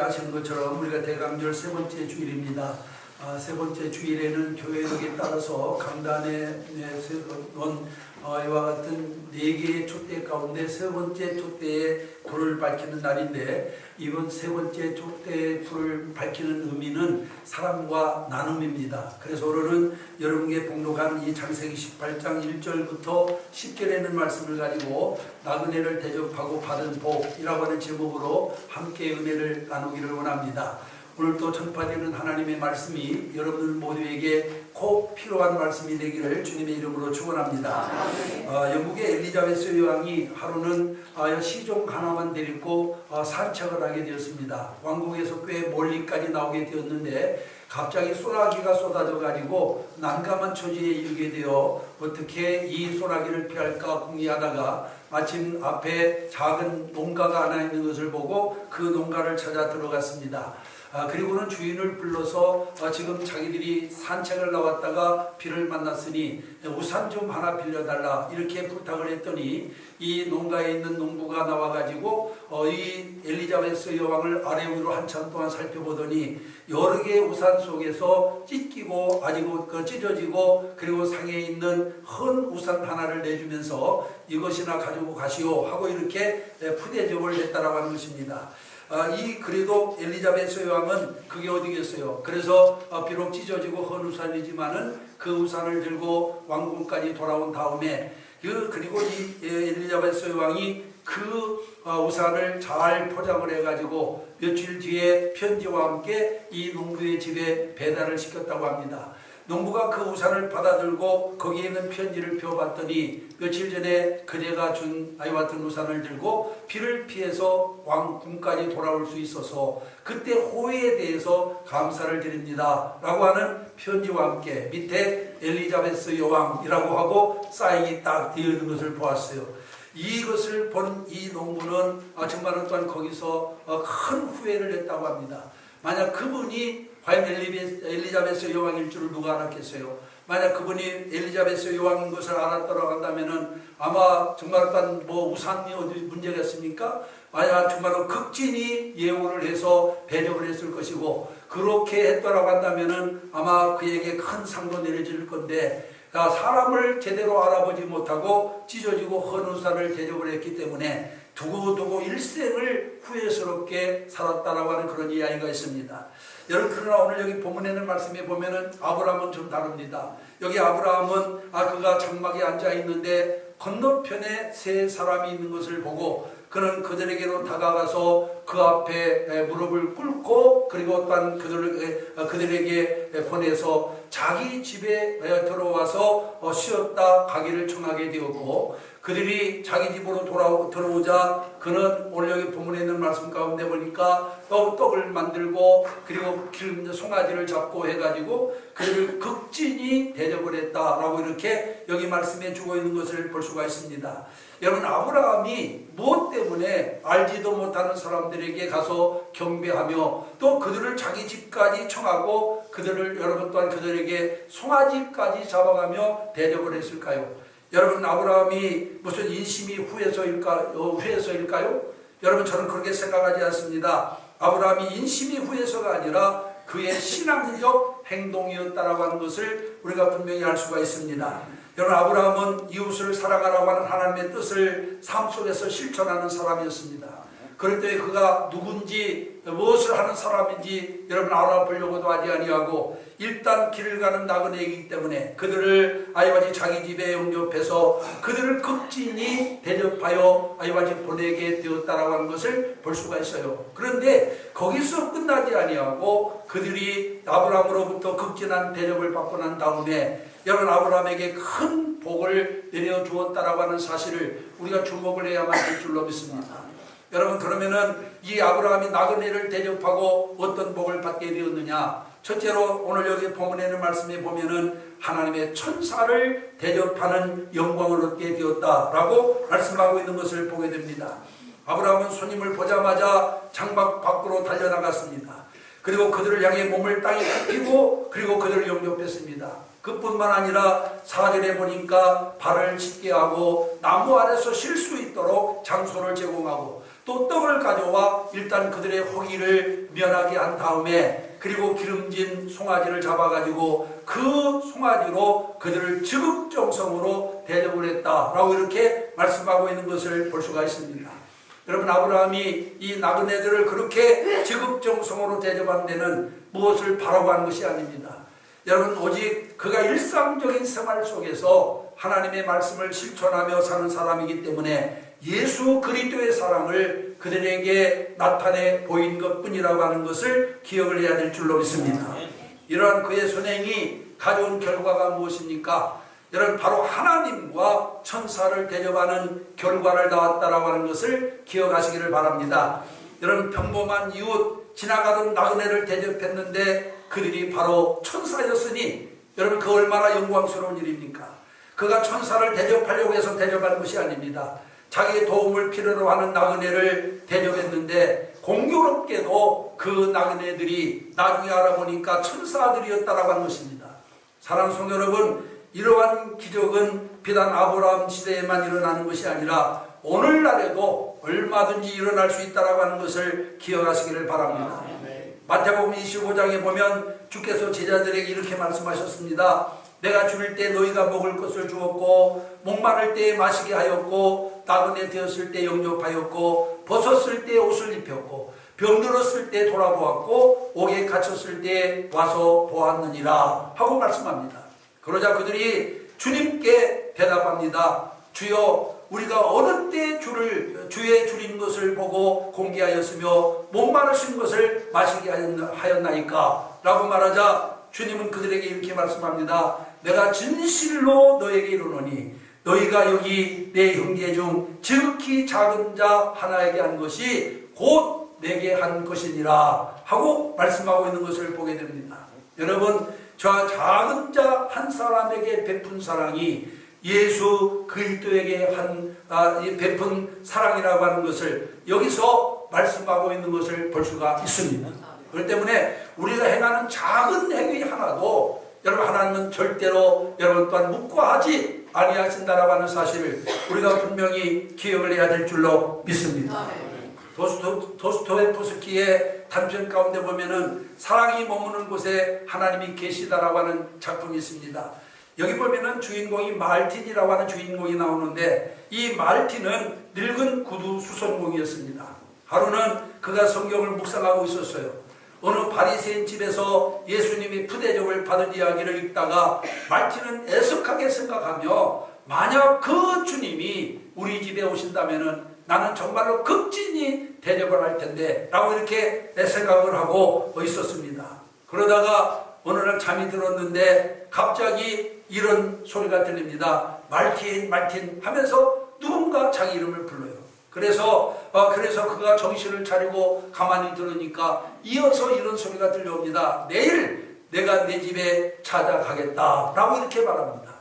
아시는 것처럼 우리가 대강절 세 번째 주일입니다. 아, 세 번째 주일에는 교회력에 따라서 강단에 놓은 어, 이와 같은 네 개의 촛대 가운데 세 번째 촛대에 불을 밝히는 날인데 이번 세 번째 촛대에 불을 밝히는 의미는 사랑과 나눔입니다. 그래서 오늘은 여러분께 봉독한 이 장세기 18장 1절부터 10절에 있는 말씀을 가지고 나그네를 대접하고 받은 복이라고 하는 제목으로 함께 은혜를 나누기를 원합니다. 오늘도 전파되는 하나님의 말씀이 여러분들 모두에게 꼭 필요한 말씀이 되기를 주님의 이름으로 축원합니다. 어, 영국의 엘리자베스 여왕이 하루는 어, 시종 하나만 데리고 어, 산책을 하게 되었습니다. 왕국에서 꽤 멀리까지 나오게 되었는데 갑자기 소나기가 쏟아져 가지고 난감한 처지에 이르게 되어 어떻게 이 소나기를 피할까 궁리하다가 마침 앞에 작은 농가가 하나 있는 것을 보고 그 농가를 찾아 들어갔습니다. 아, 그리고는 주인을 불러서 아, 지금 자기들이 산책을 나왔다가 비를 만났으니 우산 좀 하나 빌려달라 이렇게 부탁을 했더니 이 농가에 있는 농부가 나와가지고 어, 이 엘리자베스 여왕을 아래 위로 한참 동안 살펴보더니 여러 개의 우산 속에서 찢기고 아직 그 찢어지고 그리고 상에 있는 헌 우산 하나를 내주면서 이것이나 가지고 가시오 하고 이렇게 푸대접을 했다라고 하는 것입니다. 아, 이 그래도 엘리자베스 여왕은 그게 어디겠어요. 그래서 어, 비록 찢어지고 헌 우산이지만은 그 우산을 들고 왕궁까지 돌아온 다음에 그, 그리고 이 예, 엘리자베스 여왕이 그 어, 우산을 잘 포장을 해가지고 며칠 뒤에 편지와 함께 이 농부의 집에 배달을 시켰다고 합니다. 농부가 그 우산을 받아들고 거기에 있는 편지를 펴봤더니 며칠 전에 그대가 준 아이와 같은 우산을 들고 비를 피해서 왕궁까지 돌아올 수 있어서 그때 호의에 대해서 감사를 드립니다. 라고 하는 편지와 함께 밑에 엘리자베스 여왕이라고 하고 사인이 딱 되어 있는 것을 보았어요. 이것을 본 이 농부는 아, 정말은 또한 거기서 어, 큰 후회를 했다고 합니다. 만약 그분이 과연 엘리자베스 여왕일 줄을 누가 알았겠어요? 만약 그분이 엘리자베스 여왕인 것을 알았더라고 한다면은 아마 정말 어떤 뭐 우상이 어디 문제겠습니까? 만약 정말로 극진히 예우를 해서 배려를 했을 것이고 그렇게 했더라고 한다면은 아마 그에게 큰 상도 내려질 건데 사람을 제대로 알아보지 못하고 찢어지고 헌우산을 대접을 했기 때문에 두고두고 일생을 후회스럽게 살았다라고 하는 그런 이야기가 있습니다. 여러분 그러나 오늘 여기 본문에는 말씀에 보면은 아브라함은 좀 다릅니다. 여기 아브라함은 아 그가 장막에 앉아 있는데 건너편에 세 사람이 있는 것을 보고 그는 그들에게로 다가가서 그 앞에 무릎을 꿇고 그리고 또한 그들, 그들에게 보내서 자기 집에 들어와서 어, 쉬었다 가기를 청하게 되었고 그들이 자기 집으로 돌아오, 들어오자 그는 오늘 여기 본문에 있는 말씀 가운데 보니까 떡, 떡을 만들고 그리고 기름 송아지를 잡고 해가지고 그들을 극진히 대접을 했다라고 이렇게 여기 말씀해 주고 있는 것을 볼 수가 있습니다. 여러분 아브라함이 무엇 때문에 알지도 못하는 사람들에게 가서 경배하며 또 그들을 자기 집까지 청하고 그들을 여러분 또한 그들에게 송아지까지 잡아가며 대접을 했을까요? 여러분 아브라함이 무슨 인심이 후에서일까 어, 후에서일까요? 여러분 저는 그렇게 생각하지 않습니다. 아브라함이 인심이 후에서가 아니라 그의 신앙적 행동이었다라고 하는 것을 우리가 분명히 알 수가 있습니다. 여러분 아브라함은 이웃을 사랑하라고 하는 하나님의 뜻을 삶 속에서 실천하는 사람이었습니다. 그럴 때 그가 누군지 무엇을 하는 사람인지 여러분 알아보려고도 하지 아니하고 일단 길을 가는 나그네이기 때문에 그들을 아이와지 자기 집에 영접해서 그들을 극진히 대접하여 아이와지 보내게 되었다라고 하는 것을 볼 수가 있어요. 그런데 거기서 끝나지 아니하고 그들이 아브라함으로부터 극진한 대접을 받고 난 다음에 여러분 아브라함에게 큰 복을 내려 주었다라고 하는 사실을 우리가 주목을 해야만 될 줄로 믿습니다. 여러분 그러면은 이 아브라함이 나그네를 대접하고 어떤 복을 받게 되었느냐? 첫째로 오늘 여기 본문에는 말씀에 보면은 하나님의 천사를 대접하는 영광을 얻게 되었다라고 말씀하고 있는 것을 보게 됩니다. 아브라함은 손님을 보자마자 장막 밖으로 달려나갔습니다. 그리고 그들을 향해 몸을 땅에 굽히고 그리고 그들을 영접했습니다. 그뿐만 아니라 사절에 보니까 발을 씻게 하고 나무 아래서 쉴 수 있도록 장소를 제공하고 또 떡을 가져와 일단 그들의 허기를 면하게 한 다음에 그리고 기름진 송아지를 잡아가지고 그 송아지로 그들을 지극정성으로 대접을 했다라고 이렇게 말씀하고 있는 것을 볼 수가 있습니다. 여러분 아브라함이 이 나그네들을 그렇게 지극정성으로 대접한 데는 무엇을 바라고 하는 것이 아닙니다. 여러분 오직 그가 일상적인 생활 속에서 하나님의 말씀을 실천하며 사는 사람이기 때문에 예수 그리스도의 사랑을 그들에게 나타내 보인 것뿐이라고 하는 것을 기억을 해야 될 줄로 믿습니다. 이러한 그의 선행이 가져온 결과가 무엇입니까? 여러분 바로 하나님과 천사를 대접하는 결과를 낳았다라고 하는 것을 기억하시기를 바랍니다. 여러분 평범한 이웃 지나가던 나그네를 대접했는데 그들이 바로 천사였으니 여러분 그 얼마나 영광스러운 일입니까? 그가 천사를 대접하려고 해서 대접한 것이 아닙니다. 자기의 도움을 필요로 하는 나그네를 대접했는데 공교롭게도 그 나그네들이 나중에 알아보니까 천사들이었다라고 하는 것입니다. 사랑하는 성도 여러분, 이러한 기적은 비단 아브라함 시대에만 일어나는 것이 아니라 오늘날에도 얼마든지 일어날 수 있다라고 하는 것을 기억하시기를 바랍니다. 마태복음 25장에 보면 주께서 제자들에게 이렇게 말씀하셨습니다. 내가 줄일 때 너희가 먹을 것을 주었고 목마를 때 마시게 하였고 나그네 되었을 때 영접하였고 벗었을 때 옷을 입혔고 병들었을 때 돌아보았고 옥에 갇혔을 때 와서 보았느니라 하고 말씀합니다. 그러자 그들이 주님께 대답합니다. 주여 우리가 어느 때 주를 주의 줄인 것을 보고 공개하였으며 목마르신 것을 마시게 하였나이까 라고 말하자 주님은 그들에게 이렇게 말씀합니다. 내가 진실로 너에게 이르노니 너희가 여기 내 형제 중 지극히 작은 자 하나에게 한 것이 곧 내게 한 것이니라 하고 말씀하고 있는 것을 보게 됩니다. 여러분 저 작은 자 한 사람에게 베푼 사랑이 예수 그리스도에게 한 아, 베푼 사랑이라고 하는 것을 여기서 말씀하고 있는 것을 볼 수가 있습니다. 그렇기 때문에 우리가 행하는 작은 행위 하나도 여러분 하나님은 절대로 여러분 또한 묵과하지 아니하신다라고 하는 사실을 우리가 분명히 기억을 해야 될 줄로 믿습니다. 도스토, 도스토옙스키의 단편 가운데 보면은 사랑이 머무는 곳에 하나님이 계시다라고 하는 작품이 있습니다. 여기 보면은 주인공이 말틴이라고 하는 주인공이 나오는데 이 말틴은 늙은 구두 수선공이었습니다. 하루는 그가 성경을 묵상하고 있었어요. 어느 바리새인 집에서 예수님이 푸대접을 받은 이야기를 읽다가 말틴은 애석하게 생각하며 만약 그 주님이 우리 집에 오신다면은 나는 정말로 극진히 대접을 할 텐데 라고 이렇게 생각을 하고 있었습니다. 그러다가 어느 날 잠이 들었는데 갑자기 이런 소리가 들립니다. 말틴 말틴 하면서 누군가 자기 이름을 불러요. 그래서 어, 그래서 그가 정신을 차리고 가만히 들으니까 이어서 이런 소리가 들려옵니다. 내일 내가 내 집에 찾아가겠다라고 이렇게 말합니다.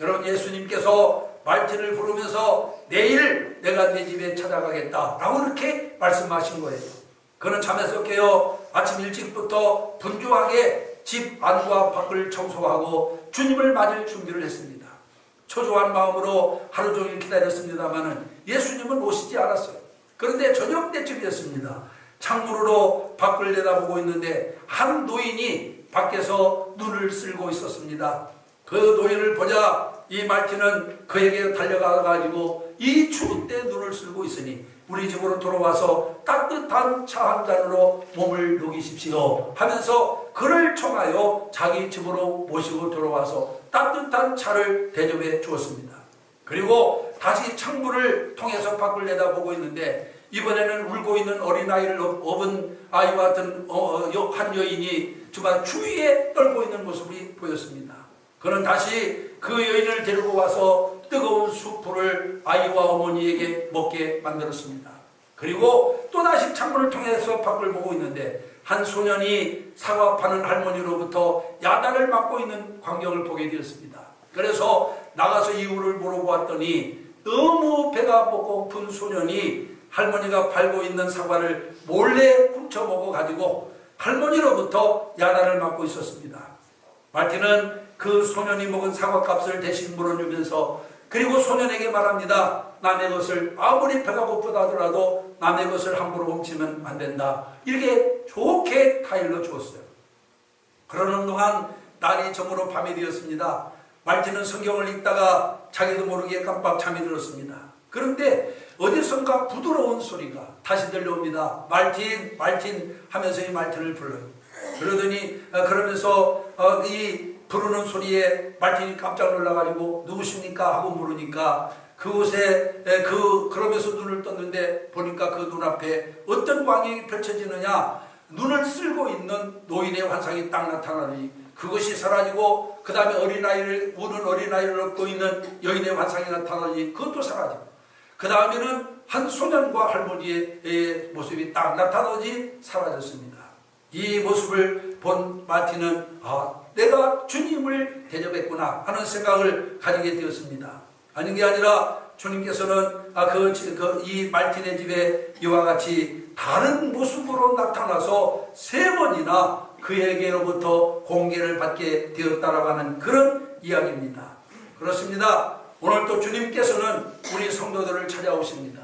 여러분 예수님께서 말틴을 부르면서 내일 내가 내 집에 찾아가겠다라고 이렇게 말씀하신 거예요. 그는 잠에서 깨어 아침 일찍부터 분주하게 집 안과 밖을 청소하고 주님을 맞을 준비를 했습니다. 초조한 마음으로 하루 종일 기다렸습니다마는 예수님은 오시지 않았어요. 그런데 저녁 때쯤이었습니다. 창문으로 밖을 내다보고 있는데 한 노인이 밖에서 눈을 쓸고 있었습니다. 그 노인을 보자 이 말티는 그에게 달려가 가지고 이 추운 때 눈을 쓸고 있으니 우리 집으로 돌아와서 따뜻한 차 한 잔으로 몸을 녹이십시오 하면서 그를 청하여 자기 집으로 모시고 돌아와서 따뜻한 차를 대접해 주었습니다. 그리고 다시 창문을 통해서 밖을 내다보고 있는데 이번에는 울고 있는 어린아이를 업은 아이와 같은 어, 한 여인이 정말 주위에 떨고 있는 모습이 보였습니다. 그는 다시 그 여인을 데리고 와서 뜨거운 수프를 아이와 어머니에게 먹게 만들었습니다. 그리고 또다시 창문을 통해서 밖을 보고 있는데 한 소년이 사과 파는 할머니로부터 야단을 맞고 있는 광경을 보게 되었습니다. 그래서 나가서 이유를 물어보았더니 너무 배가 고픈 소년이 할머니가 팔고 있는 사과를 몰래 훔쳐 먹어 가지고 할머니로부터 야단을 맞고 있었습니다. 마틴은 그 소년이 먹은 사과값을 대신 물어주면서 그리고 소년에게 말합니다. 남의 것을 아무리 배가 고프다 하더라도 남의 것을 함부로 훔치면 안 된다. 이렇게 좋게 타일러 주었어요. 그러는 동안 날이 저물어 밤이 되었습니다. 말티는 성경을 읽다가 자기도 모르게 깜빡 잠이 들었습니다. 그런데 어디선가 부드러운 소리가 다시 들려옵니다. 말틴, 말틴 하면서 이 말틴을 불러요. 그러더니 어, 그러면서 어, 이 부르는 소리에 말틴이 깜짝 놀라가지고 누구십니까 하고 물으니까 그곳에 에, 그 그러면서 눈을 떴는데 보니까 그 눈앞에 어떤 광경이 펼쳐지느냐 눈을 쓸고 있는 노인의 환상이 딱 나타나니 그것이 사라지고 그 다음에 어린아이를 우는 어린아이를 업고 있는 여인의 환상이 나타나니 그것도 사라지고 그 다음에는 한 소년과 할머니의 에, 모습이 딱 나타나지 사라졌습니다. 이 모습을 본 마티는 아 내가 주님을 대접했구나 하는 생각을 가지게 되었습니다. 아닌 게 아니라 주님께서는 아, 그, 그, 이 말틴의 집에 이와 같이 다른 모습으로 나타나서 세 번이나 그에게로부터 공개를 받게 되었다라고 하는 그런 이야기입니다. 그렇습니다. 오늘 또 주님께서는 우리 성도들을 찾아오십니다.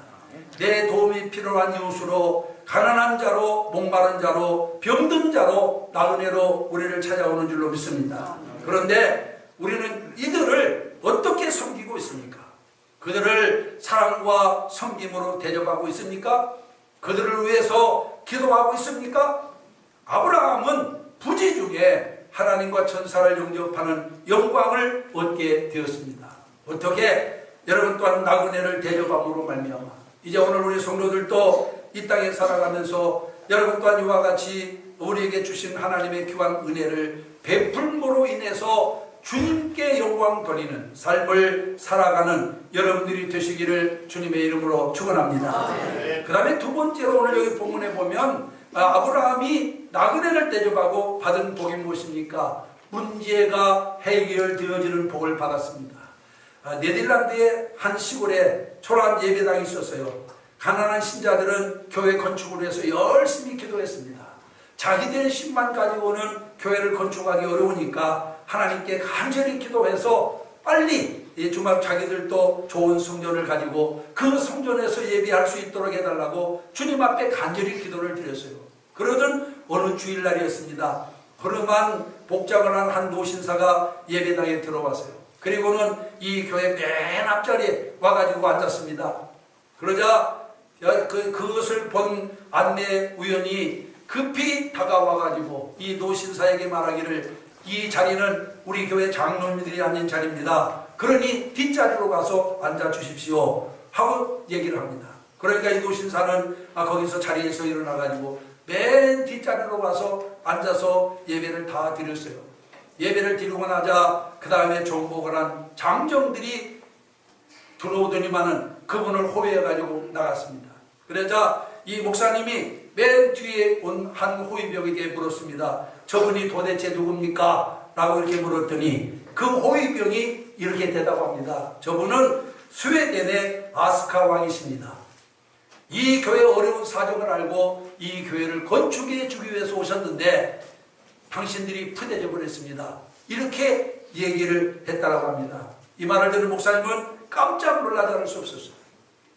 내 도움이 필요한 이웃으로 가난한 자로 목마른 자로 병든 자로 나그네로 우리를 찾아오는 줄로 믿습니다. 그런데 우리는 이들을 어떻게 섬기고 있습니까? 그들을 사랑과 섬김으로 대접하고 있습니까? 그들을 위해서 기도하고 있습니까? 아브라함은 부지 중에 하나님과 천사를 영접하는 영광을 얻게 되었습니다. 어떻게 여러분 또한 나그네를 대접함으로 말미암아 이제 오늘 우리 성도들도 이 땅에 살아가면서 여러분 또한 이와 같이 우리에게 주신 하나님의 귀한 은혜를 베풀므로 인해서 주님께 영광 돌리는 삶을 살아가는 여러분들이 되시기를 주님의 이름으로 축원합니다. 그 다음에 두 번째로 오늘 여기 본문에 보면 아, 아브라함이 나그네를 대접하고 받은 복이 무엇입니까? 문제가 해결되어지는 복을 받았습니다. 아, 네덜란드의 한 시골에 초라한 예배당이 있었어요. 가난한 신자들은 교회 건축을 위해서 열심히 기도했습니다. 자기들 힘만 가지고는 교회를 건축하기 어려우니까 하나님께 간절히 기도해서 빨리 이 주말 자기들도 좋은 성전을 가지고 그 성전에서 예배할 수 있도록 해달라고 주님 앞에 간절히 기도를 드렸어요. 그러던 어느 주일날이었습니다. 허름한 복장을 한 한 노신사가 예배당에 들어왔어요. 그리고는 이 교회 맨 앞자리에 와가지고 앉았습니다. 그러자 그, 그것을 본 안내 우연이 급히 다가와가지고 이 노신사에게 말하기를 이 자리는 우리 교회 장로님들이 앉은 자리입니다. 그러니 뒷자리로 가서 앉아 주십시오. 하고 얘기를 합니다. 그러니까 이 노신사는 아, 거기서 자리에서 일어나가지고 맨 뒷자리로 가서 앉아서 예배를 다 드렸어요. 예배를 드리고 나자 그 다음에 종복을 한 장정들이 들어오더니만은 그분을 호위해가지고 나갔습니다. 그러자 이 목사님이 맨 뒤에 온 한 호위병에게 물었습니다. 저분이 도대체 누굽니까? 라고 이렇게 물었더니 그 호위병이 이렇게 대답합니다. 저분은 스웨덴의 아스카 왕이십니다. 이 교회 어려운 사정을 알고 이 교회를 건축해 주기 위해서 오셨는데 당신들이 푸대져 버렸습니다. 이렇게 얘기를 했다라고 합니다. 이 말을 들은 목사님은 깜짝 않을 수 없었어요.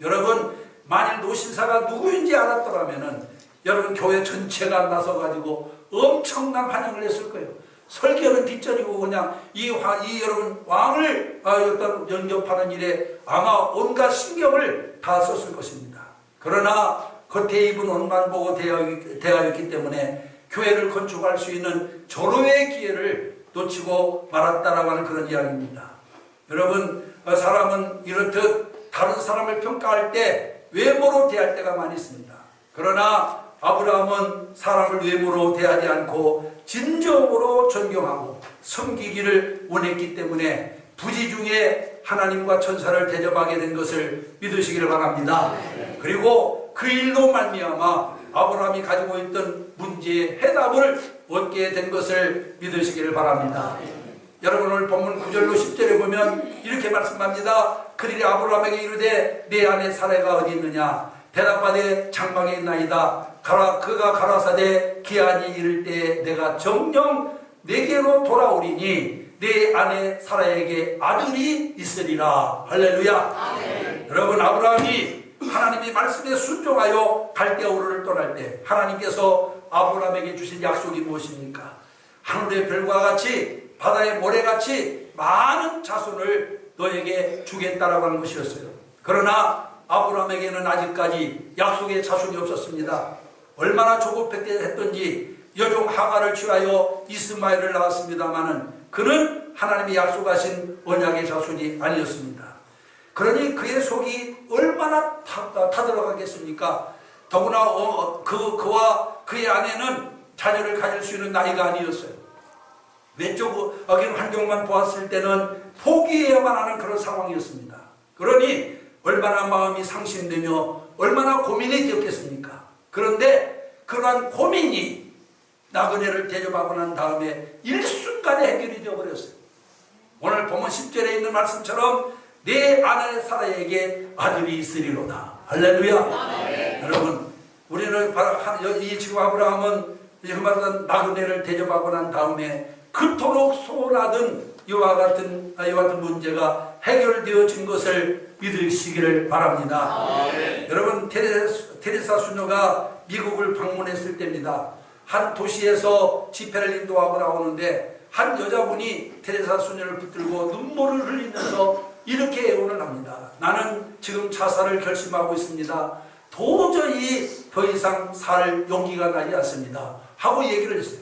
여러분 만일 노신사가 누구인지 알았더라면 은 여러분 교회 전체가 나서 가지고 엄청난 환영을 했을 거예요. 설교는 뒷전이고 그냥 이, 화, 이 여러분 왕을 어, 어떤 영접하는 일에 아마 온갖 신경을 다 썼을 것입니다. 그러나 겉에 입은 옷만 보고 대하였기 때문에 교회를 건축할 수 있는 절호의 기회를 놓치고 말았다라고 하는 그런 이야기입니다. 여러분 어, 사람은 이렇듯 다른 사람을 평가할 때 외모로 대할 때가 많이 있습니다. 그러나 아브라함은 사람을 외모로 대하지 않고 진정으로 존경하고 섬기기를 원했기 때문에 부지 중에 하나님과 천사를 대접하게 된 것을 믿으시기를 바랍니다. 그리고 그 일로 말미암아 아브라함이 가지고 있던 문제의 해답을 얻게 된 것을 믿으시기를 바랍니다. 여러분 오늘 본문 9절로 10절에 보면 이렇게 말씀합니다. 그들이 아브라함에게 이르되 내 안에 사례가 어디 있느냐 대답하되 장막에 있나이다. 가라 그가 가라사대 기한이 이를 때 내가 정령 내게로 돌아오리니 내 안에 사라에게 아들이 있으리라. 할렐루야. 아멘. 여러분 아브라함이 하나님의 말씀에 순종하여 갈대우르를 떠날 때 하나님께서 아브라함에게 주신 약속이 무엇입니까? 하늘의 별과 같이 바다의 모래같이 많은 자손을 너에게 주겠다라고 하는 것이었어요. 그러나 아브라함에게는 아직까지 약속의 자손이 없었습니다. 얼마나 조급했던지 여종 하가를 취하여 이스마엘을 낳았습니다마는 그는 하나님이 약속하신 언약의 자손이 아니었습니다. 그러니 그의 속이 얼마나 타, 타들어가겠습니까? 더구나 어, 그, 그와 그의 아내는 자녀를 가질 수 있는 나이가 아니었어요. 왼쪽 어긴 환경만 보았을 때는 포기해야만 하는 그런 상황이었습니다. 그러니 얼마나 마음이 상심되며 얼마나 고민이 되었겠습니까? 그런데 그러한 고민이 나그네를 대접하고 난 다음에 일순간에 해결이 되어버렸어요. 오늘 보면 10절에 있는 말씀처럼 내 아내 사라에게 아들이 있으리로다. 할렐루야. 여러분, 우리는 바로 한- 이 지금 아브라함은 그 말하는 나그네를 대접하고 난 다음에 그토록 소원하던 이와 같은 아, 이와 같은 문제가 해결되어진 것을 믿으시기를 바랍니다. 여러분 테레사, 수녀가 미국을 방문했을 때입니다. 한 도시에서 집회를 인도하고 나오는데 한 여자분이 테레사 수녀를 붙들고 눈물을 흘리면서 이렇게 애원을 합니다. 나는 지금 자살을 결심하고 있습니다. 도저히 더 이상 살 용기가 나지 않습니다. 하고 얘기를 했어요.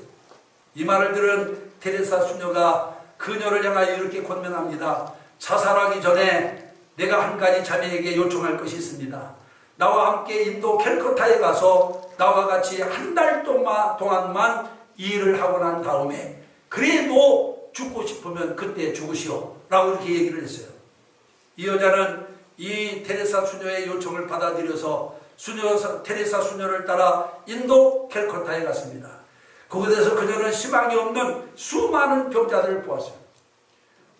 이 말을 들은 테레사 수녀가 그녀를 향하여 이렇게 권면합니다. 자살하기 전에 내가 한 가지 자네에게 요청할 것이 있습니다. 나와 함께 인도 캘커타에 가서 나와 같이 한달 동안, 동안만 일을 하고 난 다음에 그래도 죽고 싶으면 그때 죽으시오. 라고 이렇게 얘기를 했어요. 이 여자는 이 테레사 수녀의 요청을 받아들여서 수녀, 테레사 수녀를 따라 인도 캘커타에 갔습니다. 그곳에서 그녀는 희망이 없는 수많은 병자들을 보았어요.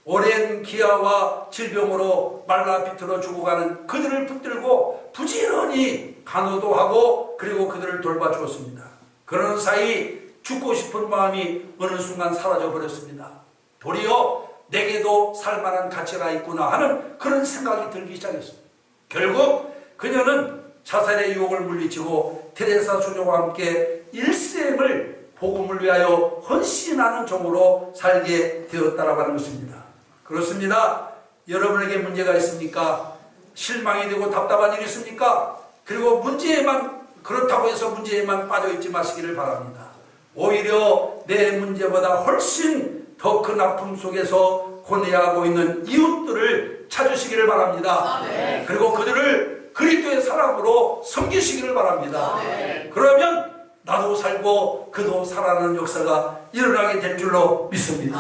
오랜 기아와 질병으로 말라 비틀어 죽어가는 그들을 붙들고 부지런히 간호도 하고 그리고 그들을 돌봐주었습니다. 그러는 사이 죽고 싶은 마음이 어느 순간 사라져 버렸습니다. 도리어 내게도 살만한 가치가 있구나 하는 그런 생각이 들기 시작했습니다. 결국 그녀는 자살의 유혹을 물리치고 테레사 수녀와 함께 일생을 복음을 위하여 헌신하는 종으로 살게 되었다라고 하는 것입니다. 그렇습니다. 여러분에게 문제가 있습니까? 실망이 되고 답답한 일이 있습니까? 그리고 문제에만 그렇다고 해서 문제에만 빠져 있지 마시기를 바랍니다. 오히려 내 문제보다 훨씬 더 큰 아픔 속에서 고뇌하고 있는 이웃들을 찾으시기를 바랍니다. 그리고 그들을 그리스도의 사랑으로 섬기시기를 바랍니다. 그러면 나도 살고 그도 살아나는 역사가 일어나게 될 줄로 믿습니다.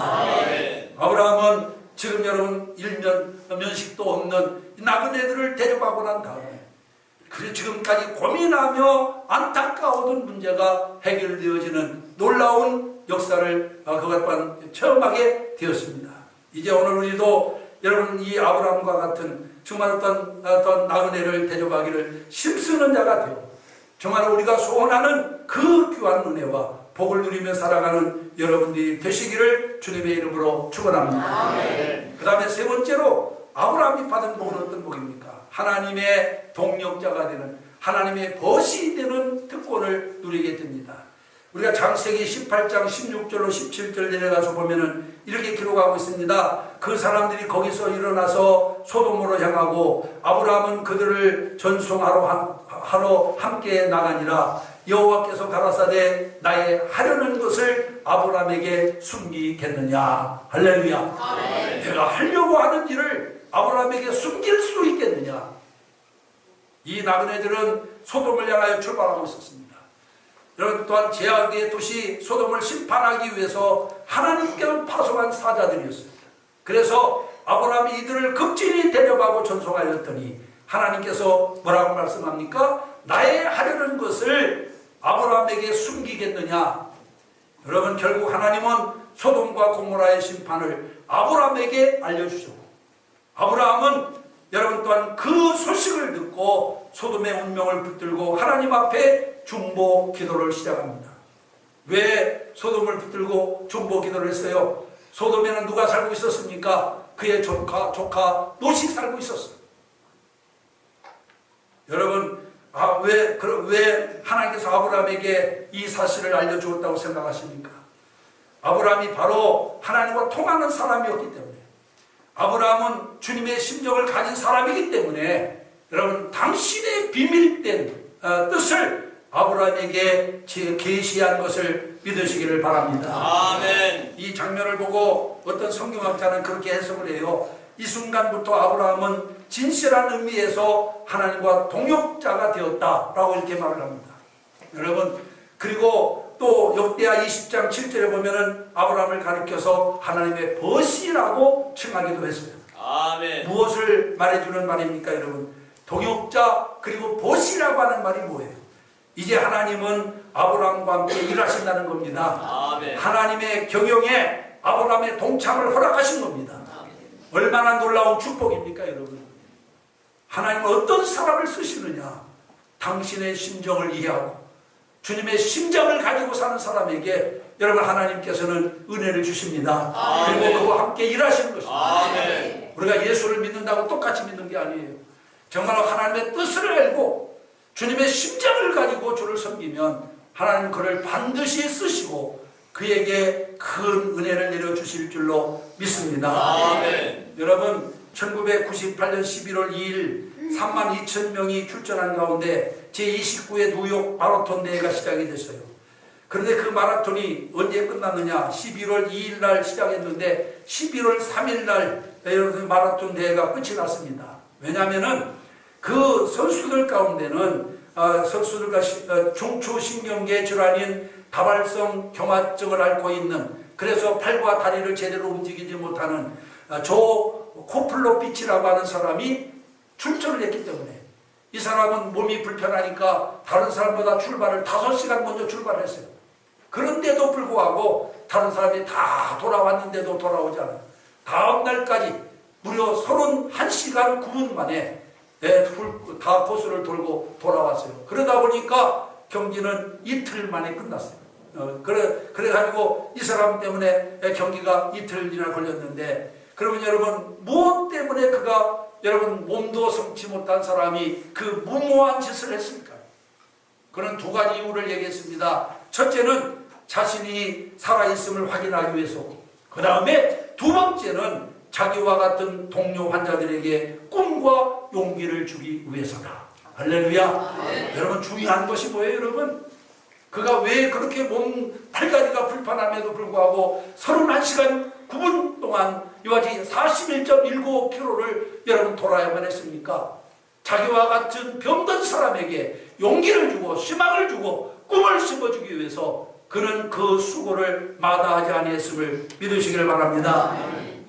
아브라함은 지금 여러분 일면 면식도 없는 나그네들을 대접하고 난 다음에 그 지금까지 고민하며 안타까워던 문제가 해결되어지는 놀라운 역사를 어, 그것 체험하게 되었습니다. 이제 오늘 우리도 여러분 이 아브라함과 같은 정말 어떤 어떤 나그네를 대접하기를 힘쓰는 자가 되어 정말 우리가 소원하는 그 귀한 은혜와 복을 누리며 살아가는 여러분들이 되시기를 주님의 이름으로 축원합니다. 그 다음에 세 번째로 아브라함이 받은 복은 어떤 복입니까? 하나님의 동력자가 되는 하나님의 벗이 되는 특권을 누리게 됩니다. 우리가 장세기 18장 16절로 17절 내려가서 보면은 이렇게 기록하고 있습니다. 그 사람들이 거기서 일어나서 소돔으로 향하고 아브라함은 그들을 전송하러 하러 함께 나가니라 여호와께서 가라사대 나의 하려는 것을 아브라함에게 숨기겠느냐? 할렐루야. 내가 하려고 하는 일을 아브라함에게 숨길 수 있겠느냐? 이 나그네들은 소돔을 향하여 출발하고 있었습니다. 여러분 또한 제약의 도시 소돔을 심판하기 위해서 하나님께로 파송한 사자들이었습니다. 그래서 아브라함이 이들을 극진히 대접하고 전송하였더니 하나님께서 뭐라고 말씀합니까? 나의 하려는 것을 아브라함에게 숨기겠느냐? 여러분 결국 하나님은 소돔과 고모라의 심판을 아브라함에게 알려주셨고 아브라함은 여러분 또한 그 소식을 듣고 소돔의 운명을 붙들고 하나님 앞에 중보 기도를 시작합니다. 왜 소돔을 붙들고 중보 기도를 했어요? 소돔에는 누가 살고 있었습니까? 그의 조카, 조카 롯이 살고 있었어요. 여러분 아, 왜, 그, 왜 하나님께서 아브라함에게 이 사실을 알려주었다고 생각하십니까? 아브라함이 바로 하나님과 통하는 사람이었기 때문에 아브라함은 주님의 심정을 가진 사람이기 때문에 여러분 당신의 비밀된 어, 뜻을 아브라함에게 제- 계시한 것을 믿으시기를 바랍니다. 아멘. 이 장면을 보고 어떤 성경학자는 그렇게 해석을 해요. 이 순간부터 아브라함은 진실한 의미에서 하나님과 동역자가 되었다라고 이렇게 말을 합니다. 여러분 그리고 또 역대하 20장 7절에 보면은 아브라함을 가리켜서 하나님의 벗이라고 칭하기도 했어요. 아멘. 무엇을 말해주는 말입니까, 여러분? 동역자 그리고 벗이라고 하는 말이 뭐예요? 이제 하나님은 아브라함과 함께 일하신다는 겁니다. 아멘. 하나님의 경영에 아브라함의 동참을 허락하신 겁니다. 얼마나 놀라운 축복입니까, 여러분? 하나님은 어떤 사람을 쓰시느냐? 당신의 심정을 이해하고 주님의 심정을 가지고 사는 사람에게 여러분 하나님께서는 은혜를 주십니다. 아멘. 그리고 그와 함께 일하시는 것입니다. 아멘. 우리가 예수를 믿는다고 똑같이 믿는 게 아니에요. 정말로 하나님의 뜻을 알고 주님의 심정을 가지고 주를 섬기면 하나님 그를 반드시 쓰시고 그에게 큰 은혜를 내려주실 줄로 믿습니다. 아멘. 여러분 1998년 11월 2일 3만 2천 명이 출전한 가운데 제29회 뉴욕 마라톤 대회가 시작이 됐어요. 그런데 그 마라톤이 언제 끝났느냐? 11월 2일 날 시작했는데 11월 3일 날 여러분 마라톤 대회가 끝이 났습니다. 왜냐하면은 그 선수들 가운데는 어, 선수들과 시- 어, 중초신경계 질환인 다발성 경화증을 앓고 있는 그래서 팔과 다리를 제대로 움직이지 못하는 어, 조 코플로피치라고 하는 사람이 출전을 했기 때문에 이 사람은 몸이 불편하니까 다른 사람보다 출발을 5시간 먼저 출발했어요. 그런데도 불구하고 다른 사람이 다 돌아왔는데도 돌아오지 않아요. 다음 날까지 무려 31시간 9분 만에 네, 풀- 다 코스를 돌고 돌아왔어요. 그러다 보니까 경기는 이틀 만에 끝났어요. 어, 그래, 그래가지고 이 사람 때문에 경기가 이틀이나 걸렸는데 그러면 여러분 무엇 때문에 그가 여러분 몸도 성치 못한 사람이 그 무모한 짓을 했습니까? 그는 두 가지 이유를 얘기했습니다. 첫째는 자신이 살아있음을 확인하기 위해서고, 그 다음에 두 번째는 자기와 같은 동료 환자들에게 꿈과 용기를 주기 위해서다. 할렐루야. 여러분 중요한 것이 뭐예요, 여러분? 그가 왜 그렇게 몸 팔다리가 불편함에도 불구하고 31시간 9분 동안 이와지 41.19km를 여러분 돌아야만 했습니까? 자기와 같은 병든 사람에게 용기를 주고 희망을 주고 꿈을 심어주기 위해서 그는 그 수고를 마다하지 아니했음을 믿으시길 바랍니다.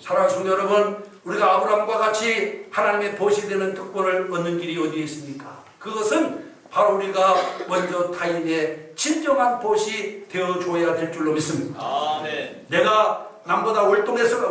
사랑하는 성도 여러분, 우리가 아브라함과 같이 하나님의 보시 되는 특권을 얻는 길이 어디에 있습니까? 그것은 바로 우리가 먼저 타인의 진정한 보시 되어줘야 될 줄로 믿습니다. 아멘. 내가 남보다 월등해서, 월등해서가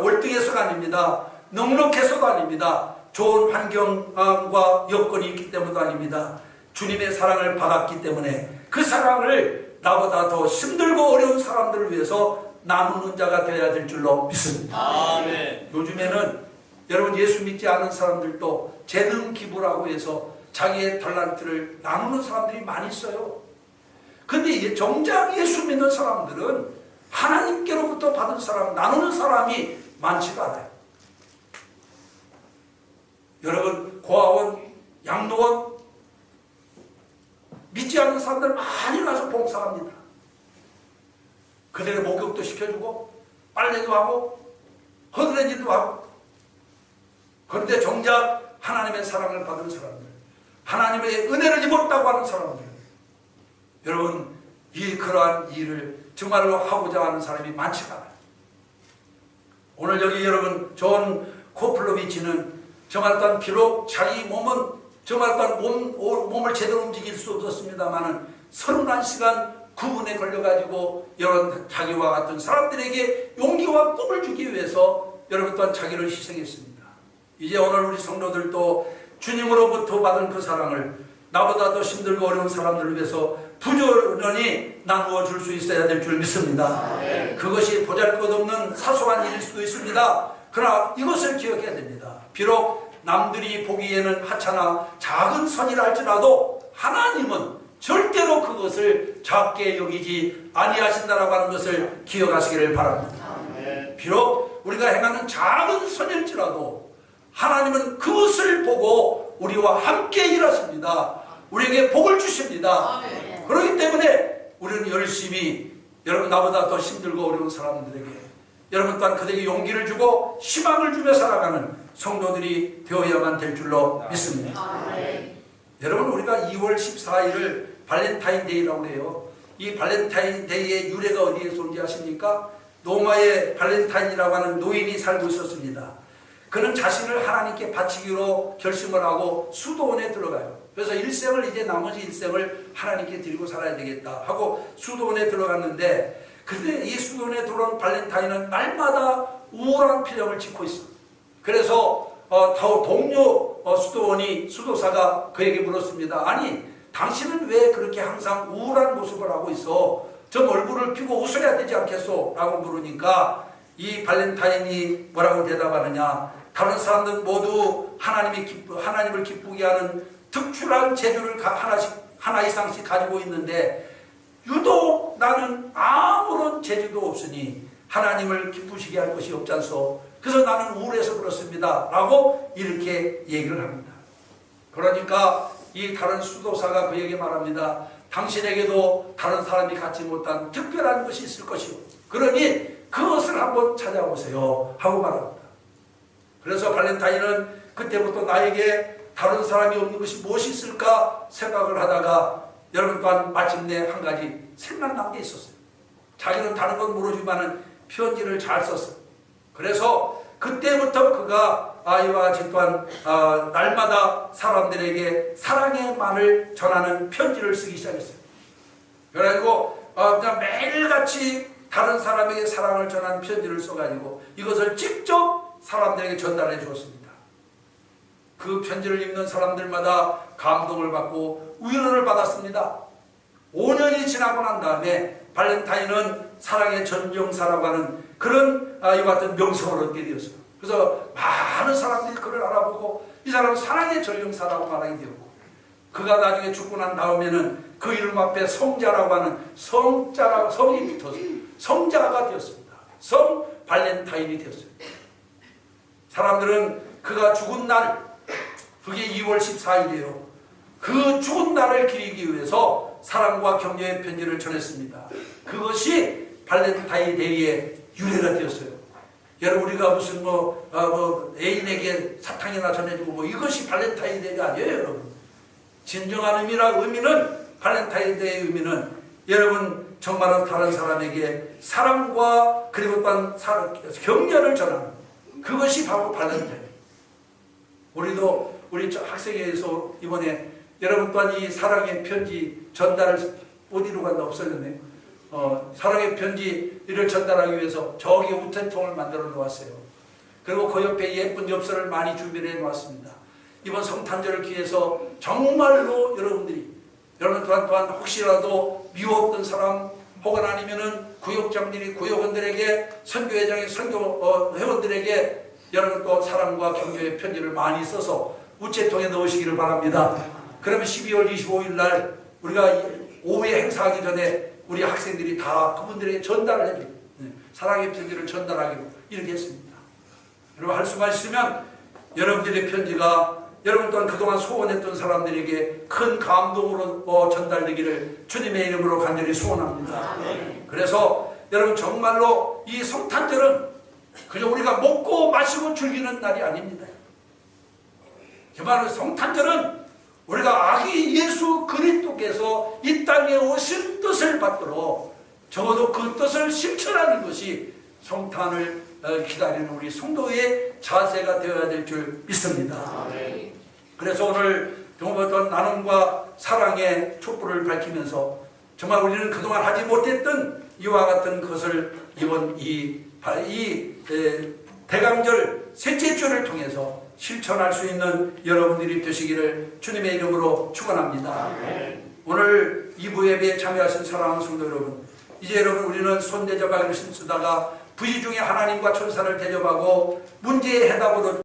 아닙니다. 넉넉해서도 아닙니다. 좋은 환경과 여건이 있기 때문도 아닙니다. 주님의 사랑을 받았기 때문에 그 사랑을 나보다 더 힘들고 어려운 사람들을 위해서 나누는 자가 되어야 될 줄로 믿습니다. 아멘. 요즘에는 여러분 예수 믿지 않은 사람들도 재능 기부라고 해서 자기의 달란트를 나누는 사람들이 많이 있어요. 근데 정작 예수 믿는 사람들은 하나님께로부터 받은 사람, 나누는 사람이 많지가 않아요. 여러분, 고아원, 양로원, 믿지 않는 사람들 많이 가서 봉사합니다. 그들의 목욕도 시켜주고, 빨래도 하고, 허드렛 일도 하고. 그런데 정작 하나님의 사랑을 받은 사람들, 하나님의 은혜를 입었다고 하는 사람들, 여러분, 이 그러한 일을 정말로 하고자 하는 사람이 많지가 않아요. 오늘 여기 여러분 존 코플로비치는 정말 단 비록 자기 몸은 정말 단 몸, 몸을 제대로 움직일 수 없었습니다만은 31시간 9분에 걸려가지고 여러분 자기와 같은 사람들에게 용기와 꿈을 주기 위해서 여러분 또한 자기를 희생했습니다. 이제 오늘 우리 성도들도 주님으로부터 받은 그 사랑을 나보다 더 힘들고 어려운 사람들을 위해서 부지런히 나누어 줄 수 있어야 될 줄 믿습니다. 그것이 보잘것없는 사소한 일일 수도 있습니다. 그러나 이것을 기억해야 됩니다. 비록 남들이 보기에는 하찮아 작은 선이라 할지라도 하나님은 절대로 그것을 작게 여기지 아니하신다라고 하는 것을 기억하시기를 바랍니다. 비록 우리가 행하는 작은 선일지라도 하나님은 그것을 보고 우리와 함께 일하십니다. 우리에게 복을 주십니다. 그렇기 때문에 우리는 열심히 여러분 나보다 더 힘들고 어려운 사람들에게 여러분 또한 그들에게 용기를 주고 희망을 주며 살아가는 성도들이 되어야만 될 줄로 믿습니다. 여러분 우리가 2월 14일을 발렌타인데이라고 해요. 이 발렌타인데이의 유래가 어디에서 온지 아십니까? 로마의 발렌타인이라고 하는 노인이 살고 있었습니다. 그는 자신을 하나님께 바치기로 결심을 하고 수도원에 들어가요. 그래서 일생을 이제 나머지 일생을 하나님께 드리고 살아야 되겠다 하고 수도원에 들어갔는데 근데 이 수도원에 들어온 발렌타인은 날마다 우울한 표정을 짓고 있어. 그래서 어, 더 동료 어, 수도원이 수도사가 그에게 물었습니다. 아니 당신은 왜 그렇게 항상 우울한 모습을 하고 있어? 좀 얼굴을 피고 웃어야 되지 않겠소? 라고 물으니까 이 발렌타인이 뭐라고 대답하느냐? 다른 사람들 모두 하나님이 기쁘, 하나님을 기쁘게 하는 특출한 재주를 가- 하나씩 하나 이상씩 가지고 있는데 유독 나는 아무런 재주도 없으니 하나님을 기쁘시게 할 것이 없지 않소. 그래서 나는 우울해서 그렇습니다. 라고 이렇게 얘기를 합니다. 그러니까 이 다른 수도사가 그에게 말합니다. 당신에게도 다른 사람이 갖지 못한 특별한 것이 있을 것이요. 그러니 그것을 한번 찾아보세요. 하고 말합니다. 그래서 발렌타인은 그때부터 나에게 다른 사람이 없는 것이 무엇이 있을까 생각을 하다가 여러분 또한 마침내 한 가지 생각난 게 있었어요. 자기는 다른 건 모르지만은 편지를 잘 썼어요. 그래서 그때부터 그가 아, 이와 같이 또한 아, 날마다 사람들에게 사랑의 말을 전하는 편지를 쓰기 시작했어요. 그래가지고 어, 그냥 매일같이 다른 사람에게 사랑을 전하는 편지를 써가지고 이것을 직접 사람들에게 전달해 주었습니다. 그 편지를 읽는 사람들마다 감동을 받고 위로를 받았습니다. 5년이 지나고 난 다음에 발렌타인은 사랑의 전정사라고 하는 그런 아, 이와 같은 명성을 얻게 되었어요. 그래서 많은 사람들이 그를 알아보고 이 사람은 사랑의 전정사라고 말하게 되었고 그가 나중에 죽고 난 다음에는 그 이름 앞에 성자라고 하는 성자라고 성이 붙었어요. 성자가 되었습니다. 성 발렌타인이 되었어요. 사람들은 그가 죽은 날, 그게 2월 14일이에요. 그 죽은 날을 기리기 위해서 사랑과 격려의 편지를 전했습니다. 그것이 발렌타인 데이의 유래가 되었어요. 여러분 우리가 무슨 뭐, 어, 뭐 애인에게 사탕이나 전해주고 뭐 이것이 발렌타인 데이가 아니에요, 여러분. 진정한 의미라 의미는 발렌타인 데이의 의미는 여러분 정말로 다른 사람에게 사랑과 그리고 또한 사- 격려를 전하는 그것이 바로 발렌타인. 우리도 우리 저 학생회에서 이번에 여러분 또한 이 사랑의 편지 전달을 어디로 간다 없어졌네요. 어, 사랑의 편지를 전달하기 위해서 저기 우체통을 만들어 놓았어요. 그리고 그 옆에 예쁜 엽서를 많이 준비해 놓았습니다. 이번 성탄절을 기해서 정말로 여러분들이 여러분 또한 또한 혹시라도 미웠던 사람 혹은 아니면은 구역장들이 구역원들에게 선교회장의 선교 어, 회원들에게 여러분 또 사랑과 격려의 편지를 많이 써서 우체통에 넣으시기를 바랍니다. 그러면 12월 25일 날 우리가 이 오후에 행사하기 전에 우리 학생들이 다 그분들에게 전달을 해줘요. 네, 사랑의 편지를 전달하기로 이렇게 했습니다. 여러분 할 수만 있으면 여러분들의 편지가 여러분 또한 그동안 소원했던 사람들에게 큰 감동으로 어, 전달되기를 주님의 이름으로 간절히 소원합니다. 그래서 여러분 정말로 이 성탄절은 그저 우리가 먹고 마시고 즐기는 날이 아닙니다. 정말 성탄절은 우리가 아기 예수 그리스도께서 이 땅에 오신 뜻을 받도록 적어도 그 뜻을 실천하는 것이 성탄을 어, 기다리는 우리 성도의 자세가 되어야 될 줄 믿습니다. 그래서 오늘 어떤 나눔과 사랑의 촛불을 밝히면서 정말 우리는 그동안 하지 못했던 이와 같은 것을 이번 이, 바- 이 에, 대강절 셋째 주를 통해서 실천할 수 있는 여러분들이 되시기를 주님의 이름으로 축원합니다. 오늘 2부 예배에 참여하신 사랑하는 성도 여러분 이제 여러분 우리는 손대접하기를 힘쓰다가 부지 중에 하나님과 천사를 대접하고 문제의 해답으로